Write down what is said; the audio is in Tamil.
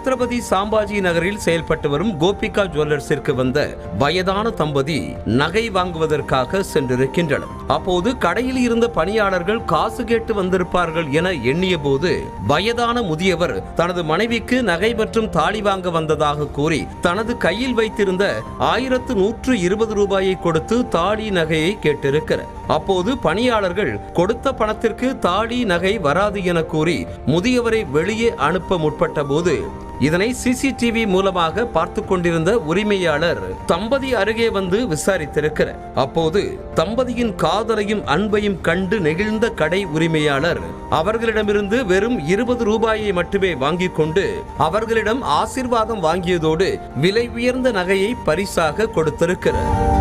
சத்ரபதி சாம்பாஜி நகரில் செயல்பட்டு வரும் கோபிகா ஜுவல்லர்ஸிற்கு வந்த வயதான தம்பதி நகை வாங்குவதற்காக சென்றிருக்கின்றனர். அப்போது கடையில் இருந்த பணியாளர்கள் காசு கேட்டு வந்திருப்பார்கள் என எண்ணிய போது வயதான முதியவர் தனது மனைவிக்கு நகை மற்றும் தாலி வாங்க வந்ததாக கூறி தனது கையில் வைத்திருந்த ஆயிரத்து நூற்று இருபது ரூபாயை கொடுத்து தாலி நகையை கேட்டிருக்கிறார். அப்போது பணியாளர்கள் கொடுத்த பணத்திற்கு தாலி நகை வராது என கூறி முதியவரை வெளியே அனுப்ப முற்பட்ட போது இதனை சிசிடிவி மூலமாக பார்த்து கொண்டிருந்த உரிமையாளர் தம்பதி அருகே வந்து விசாரித்திருக்கிறார். அப்போது தம்பதியின் காதலையும் அன்பையும் கண்டு நெகிழ்ந்த கடை உரிமையாளர் அவர்களிடமிருந்து வெறும் இருபது ரூபாயை மட்டுமே வாங்கிக் கொண்டு அவர்களிடம் ஆசிர்வாதம் வாங்கியதோடு விலை உயர்ந்த நகையை பரிசாக கொடுத்திருக்கிறார்.